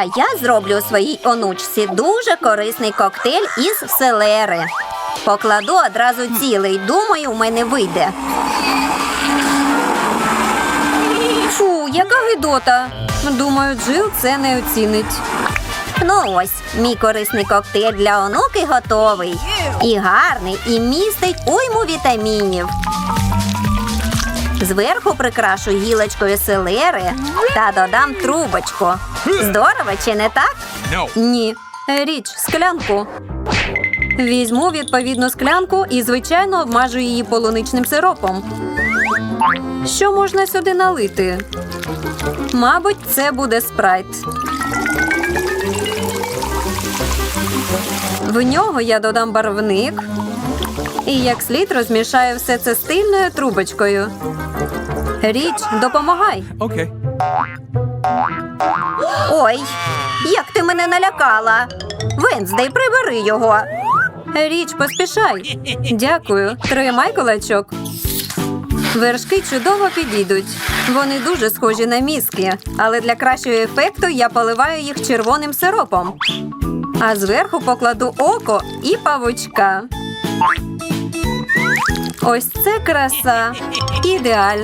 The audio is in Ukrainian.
А я зроблю своїй онучці дуже корисний коктейль із селери. Покладу одразу цілий. Думаю, у мене вийде. Фу, яка гидота. Думаю, Джил це не оцінить. Ну ось, мій корисний коктейль для онуки готовий. І гарний, і містить уйму вітамінів. Зверху прикрашу гілочкою селери та додам трубочку. Здорово, чи не так? Ні. Річ, склянку. Візьму відповідну склянку і, звичайно, обмажу її полуничним сиропом. Що можна сюди налити? Мабуть, це буде спрайт. В нього я додам барвник і як слід розмішаю все це стильною трубочкою. Річ, допомагай. Okay. Ой, як ти мене налякала. Венздей, прибери його. Річ, поспішай. Дякую. Тримай кулачок. Вершки чудово підійдуть. Вони дуже схожі на мізки, але для кращого ефекту я поливаю їх червоним сиропом. А зверху покладу око і павучка. Ось це краса. Ідеально.